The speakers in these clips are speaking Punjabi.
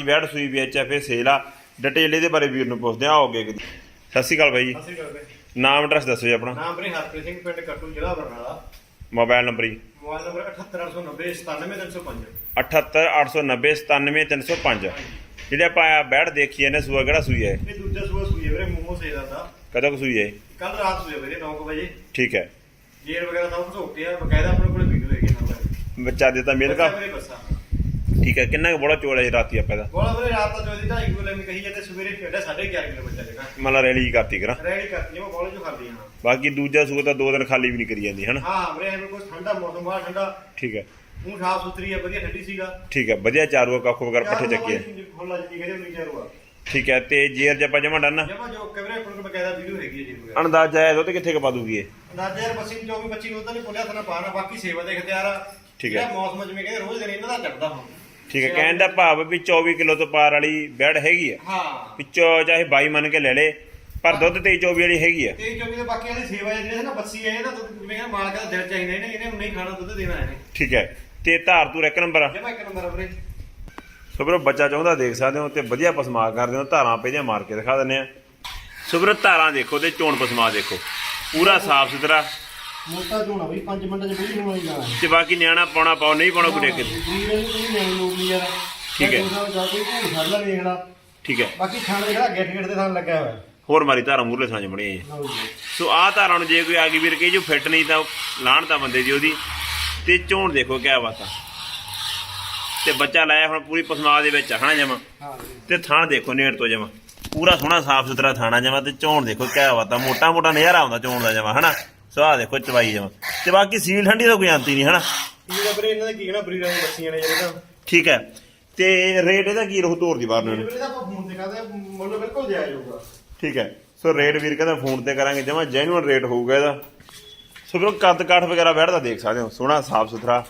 ਤਾਜੀ ਬੈੜ ਸੂਈ ਵੀ ਐਚਐਫਏ ਸੇਲ ਆ। ਡਿਟੇਲ ਇਹਦੇ ਬਾਰੇ ਵੀਰ ਨੂੰ ਪੁੱਛਦੇ ਆ ਆਓਗੇ ਸਤਿ ਸ਼੍ਰੀ ਅਕਾਲ ਬਾਈ ਜੀ। ਨਾਮ ਐਡਰੈਸ ਦੱਸੋ ਜੀ ਆਪਣਾ। ਨਾਮ ਵੀਰੇ ਹਰਪ੍ਰੀਤ ਸਿੰਘ ਪਿੰਡ ਕੱਟੂ ਜ਼ਿਲ੍ਹਾ ਬਰਨਾਲਾ। ਮੋਬਾਈਲ ਨੰਬਰ ਜੀ। ਮੋਬਾਈਲ ਨੰਬਰ 78890 97305 78890 ਜਿਹੜੇ ਆਪਾਂ ਆਹ ਬੈੜ ਦੇਖੀ ਇਹਨੇ ਸੂਆ ਕਿਹੜਾ ਸੂਈ ਹੈ? ਇਹ ਦੂਜਾ ਸੂਆ ਸੂਈ ਹੈ ਵੀਰੇ ਮੋਮੋ ਸੇਦਾ ਦਾ ਕਦੋਂ ਕੁ ਸੂਈ ਹੈ? ਕੱਲ ਰਾਤ ਸੂਈ ਹੈ ਵੀਰੇ 9 ਵਜੇ। ਠੀਕ ਹੈ। ਜੇਰ ਵਗੈਰਾ ਸਭ ਕੁਝ ਓਕੇ ਆ ਬਕਾਇਦਾ ਆਪਣੇ ਕੋਲ ਵੀਡੀਓ ਹੈਗੀ ਨਾਲ ਬੱਚਾ ਦਿੱਤਾ ਮਿਲ ਕਾ ਵੀਰੇ ਬੱਸਾ ਠੀਕ ਹੈ ਕਿੰਨਾ ਕੁ ਬੜਾ ਚੋਲ ਹੈ ਜੀ ਰਾਤੀ ਆਪਾਂ ਦਾ? ਬੋਲਾ ਵੀਰੇ ਰਾਤ ਦਾ ਚੋਦੀ 2.5 ਕਿਲੋ ਲੈਣੀ ਕਹੀ ਜਾਂਦੇ ਸਵੇਰੇ ਫੇੜਾ 11.5 ਕਿਲੋ ਬੱਚਾ ਦੇਗਾ ਮਤਲਬ ਰੈਲੀ ਕਰਤੀ ਕਰਾਂ। ਰੈਡੀ ਕਰਤੀ ਆ, ਮੈਂ ਬੋਲੇ ਜੋ ਖਾਂਦੀ ਹਾਂ ਬਾਕੀ ਦੂਜਾ ਸੂਆ ਤਾਂ ਦੋ ਦਿਨ ਖਾਲੀ ਵੀ ਨਹੀਂ ਕਰੀ ਜਾਂਦੀ ਹਨਾ? ਹਾਂ ਵੀਰੇ ਐਵੇਂ ਕੋਈ ਠੰਡਾ ਮੌਸਮ ਬਾਹਰ ਠੰਡਾ। ਠੀਕ ਹੈ। ਮੂੰਹ ਸਾਫ਼ ਸੁਥਰੀ ਹੈ ਵਧੀਆ ਠੰਡੀ ਸੀਗਾ। ਠੀਕ ਹੈ ਵਧੀਆ ਚਾਰੂ ਕੱਖ ਵਗੈਰਾ ਪੱਠੇ ਚੱਕੇ ਫੁੱਲਾ ਜੀ ਕਹਿੰਦੇ ਉਨੀ ਚਾਰੂਆ ਠੀਕ ਹੈ ਤੇ ਜੇਰ ਜੇ ਆਪਾਂ ਜਮਾ ਡਨ? ਜਮਾ ਜੋ ਕੈਮਰੇ ਕੋਲ ਬਕਾਇਦਾ ਵੀਡੀਓ ਹੈਗੀ ਹੈ ਜੀ ਵਗੈਰਾ। ਅੰਦਾਜ਼ਾ ਹੈ ਦੁੱਧ ਕਿੱਥੇ ਕ ਪਾ ਦੂਗੀ ਇਹ? ਅੰਦਾਜ਼ਾ ਯਾਰ ਬੱਸੀ 24 25 ਨੂੰ ਤਾਂ ਨਹੀਂ ਪੁੱਲਿਆ ਤਾਂ ਪਾਣਾ ਬਾਕੀ ਸੇਵਾ ਦੇ ਇਖਤਿਆਰ ਆ। ਠੀਕ ਹੈ। ਜਿਹੜਾ ਮੌਸਮ ਜਿਵੇਂ ਕਹਿੰਦੇ ਰੋਜ਼ ਦਿਨ ਇਹਨਾਂ ਦਾ ਚੜਦਾ ਹੁਣ ਠੀਕ ਹੈ ਕਹਿਣ ਦਾ ਭਾਵ ਵੀ 24 ਕਿਲੋ ਤੋਂ ਪਾਰ ਵਾਲੀ ਬੈੜ ਹੈਗੀ ਹੈ। ਹਾਂ ਵਿੱਚੋਂ ਚਾਹੇ 22 ਮੰਨ ਕੇ ਲੈ ਲੇ ਪਰ ਦੁੱਧ 23 24 ਵਾਲੀ ਹੈਗੀ ਹੈ ਤੇ ਕਿਉਂਕਿ ਤੇ ਬਾਕੀ ਵਾਲੀ ਸੇਵਾ ਜਿਹੜੀ ਨਾ ਬੱਸੀ ਹੈ ਇਹਨਾਂ ਦੁੱਧ ਜਿਵੇਂ ਕਹਿੰਦੇ ਮਾਲਕ ਦਾ ਦਿਲ ਚਾਹੀਦਾ ਇਹਨੇ ਇਹਨੇ ਨਹੀਂ ਖਾਣਾ ਦੁੱਧ ਦੇਣਾ ਇਹਨੇ। ਠੀਕ ਹੈ ਤੇ ਧਾਰ ਤੂਰ ਇੱਕ ਨੰਬਰ ਆ। ਜਮਾ ਇੱਕ ਨੰਬਰ ਆ ਵੀਰੇ। ਸੋ ਵੀਰੋ ਬੱਚਾ ਚਾਹੁੰਦਾ ਦੇਖ ਸਕਦੇ ਹੋ ਤੇ ਵਧੀਆ ਪਸਮਾ ਕਰਦੇ ਹੋ ਧਾਰਾਂ ਪਹਿਲਾਂ ਮਾਰ ਕੇ ਦਿਖਾ ਦਿੰਦੇ ਆ। ਸੋ ਵੀਰੋ ਧਾਰਾਂ ਦੇਖੋ ਤੇ ਚੋਣ ਪਸਮਾ ਦੇਖੋ। ਪੂਰਾ ਸਾਫ਼ ਸੁਥਰਾ ਮੋਟਾ ਝੋਣਾ ਵੀ 5 ਮਿੰਟਾਂ ਚ ਬੜੀ ਹੋਣਾ ਹੀ ਜਾਣਾ। ਤੇ ਬਾਕੀ ਨਿਆਣਾ ਪਾਉਣਾ ਪਾਓ ਨਹੀਂ ਪਾਉਣਾ ਕੋਈ ਦਿੱਕਤ ਗਰੀਬ ਨੂੰ ਕੋਈ ਨਹੀਂ ਨਹੀਂ ਯਾਰ। ਠੀਕ ਹੈ। ਜਾ ਕੋਈ ਭੂਲ ਛੱਡ ਲਾ ਵੇਖਣਾ ਠੀਕ ਹੈ। ਬਾਕੀ ਖਾਣ ਦੇ ਜਿਹੜਾ ਗੇਟ ਗੇਟ ਦੇ ਥਾਂ ਲੱਗਿਆ ਹੋਇਆ। ਹੋਰ ਮਾਰੀ ਧਾਰਾਂ ਮੂਰਲੇ ਸਾਂਝ ਬਣੀ ਹੈ। ਲਓ ਜੀ। ਸੋ ਆਹ ਧਾਰਾਂ ਨੂੰ ਜੇ ਕੋਈ ਆ ਗਈ ਵੀਰ ਕਹੇ ਜੋ ਫਿੱਟ ਨਹੀਂ ਤਾਂ ਲਾਣ ਤਾਂ ਬੰਦੇ ਦੀ ਉਹਦੀ। ਤੇ ਚੋਣ ਦੇਖੋ ਕਿਆ ਬਾਤ ਆ। ਤੇ ਬੱਚਾ ਲਾਇਆ ਹੁਣ ਪੂਰੀ ਪਸਮਾ ਦੇ ਵਿੱਚ ਹਨਾ ਜਮਾ? ਹਾਂ। ਤੇ ਥਾਣ ਦੇਖੋ ਨੇੜ ਤੋਂ ਜਮਾ। ਪੂਰਾ ਸੋਹਣਾ ਸਾਫ਼ ਸੁਥਰਾ ਥਾਣਾ ਜਮਾ ਤੇ ਚੋਣ ਦੇਖੋ ਕਿਆ ਬਾਤ ਆ। ਮੋਟਾ ਮੋਟਾ ਨਜ਼ਾਰਾ ਆਉਂਦਾ ਚੋਣ ਦਾ ਜਮਾ ਹਨਾ? ਸੋ ਆਹ ਦੇਖੋ ਚਵਾਈ ਜਮਾ। ਤੇ ਬਾਕੀ ਸੀਲ ਠੰਡੀ ਤਾਂ ਕੋਈ ਆਂਤੀ ਨਹੀਂ ਹਨਾ? ਕੀ ਦਾ ਵੀਰੇ ਇਹਨਾਂ ਦਾ ਕੀ ਕਹਿਣਾ ਬਰੀਡਾਂ ਦੀਆਂ ਬੱਚੀਆਂ ਨੇ ਜਿਹੜੇ ਤਾਂ। ਠੀਕ ਹੈ। ਤੇ ਰੇਟ ਇਹਦਾ ਕੀ ਰਹੂ ਤੋਰ ਦੀ ਬਾਹਰ ਨੂੰ? ਵੀਰੇ ਦਾ ਆਪਾਂ ਫੋਨ ਤੇ ਕਰਦੇ ਮੁੱਲ ਬਿਲਕੁਲ ਜਾਇਜ਼ ਹੋਊਗਾ। ਠੀਕ ਹੈ। ਸੋ ਰੇਟ ਵੀਰ ਕਹਿੰਦਾ ਫੋਨ ਤੇ ਕਰਾਂਗੇ ਜਮਾ ਜੈਨੂਅਨ ਰੇਟ ਹੋਊਗਾ ਇਹਦਾ। ਸੋ ਵੀਰੋ ਕੱਦ ਕਾਠ ਵਗੈਰਾ ਬੈਠਦਾ ਦੇਖ ਸਕਦੇ ਹੋ ਸੋਹਣਾ ਸਾਫ਼ ਸੁਥਰਾ।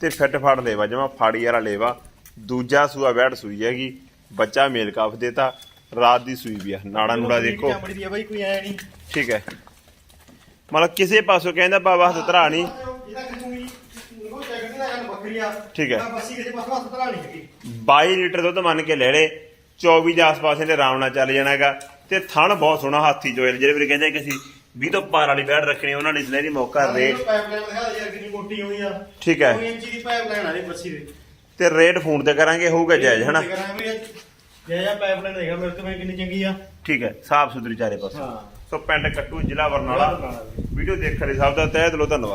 ਤੇ ਫਿੱਟ ਫਾੜ ਲੇਵਾ ਜਮਾ ਫਾੜੀ ਵਾਲਾ ਲੇਵਾ। ਦੂਜਾ ਸੂਆ ਬੈਠ ਸੂਈ ਹੈਗੀ ਬੱਚਾ ਮੇਲ ਕਾਫ ਦੇਤਾ ਰਾਤ ਦੀ ਸੂਈ ਵੀ ਆ ਨਾੜਾ ਨੂੜਾ ਦੇਖੋ। ਚਮੜੀ ਦੀ ਆ ਬਾਈ ਕੋਈ ਐ ਨਹੀਂ ਠੀਕ ਹੈ। ਮਤਲਬ ਕਿਸੇ ਪਾਸੋਂ ਕਹਿੰਦਾ ਬਾਬਾ ਹੱਥ ਧਰਾ ਨਹੀਂ। ਉਹ ਗੱਲ ਵੱਖਰੀ ਆ ਠੀਕ ਹੈ। ਇਹਦਾ ਬੱਸੀ ਕਿਸੇ ਪਾਸੋਂ ਹੱਥ ਧਰਾ ਨਹੀਂ ਹੈਗੀ। 22 ਲੀਟਰ ਦੁੱਧ ਮੰਨ ਕੇ ਲੈ ਲੇ। 24 ਦੇ ਆਸ-ਪਾਸ ਇਹਨੇ ਆਰਾਮ ਨਾਲ ਚੱਲ ਜਾਣਾਗਾ ਤੇ ਥਣ ਬਹੁਤ ਸੋਹਣਾ ਹਾਥੀ ਚੋਇਲ ਜਿਹੜੇ ਵੀਰ ਕਹਿੰਦੇ ਕਿ ਅਸੀਂ 20 ਤੋਂ ਪਾਰ ਵਾਲੀ ਬੈਠ ਰੱਖਣੀ ਉਹਨਾਂ ਲਈ ਸਨੇਰੀ ਮੌਕਾ ਰੇਟ ਪਾਈਪਲਾਈਨ ਦਿਖਾ ਦੇ ਯਾਰ ਕਿੰਨੀ ਮੋਟੀ ਹੋਈ ਆ। ਠੀਕ ਹੈ। 2 ਇੰਚੀ ਦੀ ਪਾਈਪਲਾਈਨ ਆ ਇਹ ਬੱਸੀ ਦੇ। ਤੇ ਰੇਟ ਫੋਨ ਤੇ ਕਰਾਂਗੇ ਹੋਊਗਾ ਜਾਇਜ਼ ਹਨਾ? ਜੈ ਪਾਈਪਲਾਈਨ ਦੇਖਾ ਮੇਰੇ ਤੋਂ ਕਿੰਨੀ ਚੰਗੀ ਆ। ਠੀਕ ਹੈ ਸਾਫ਼ ਸੁਥਰੀ ਚਾਰੇ ਪਾਸੇ। ਹਾਂ। ਸੋ ਪਿੰਡ ਕੱਟੂ ਜ਼ਿਲ੍ਹਾ ਬਰਨਾਲਾ। ਵੀਡੀਓ ਦੇਖਣ ਲਈ ਸਭ ਦਾ ਤਹਿ ਦਿਲੋਂ ਧੰਨਵਾਦ।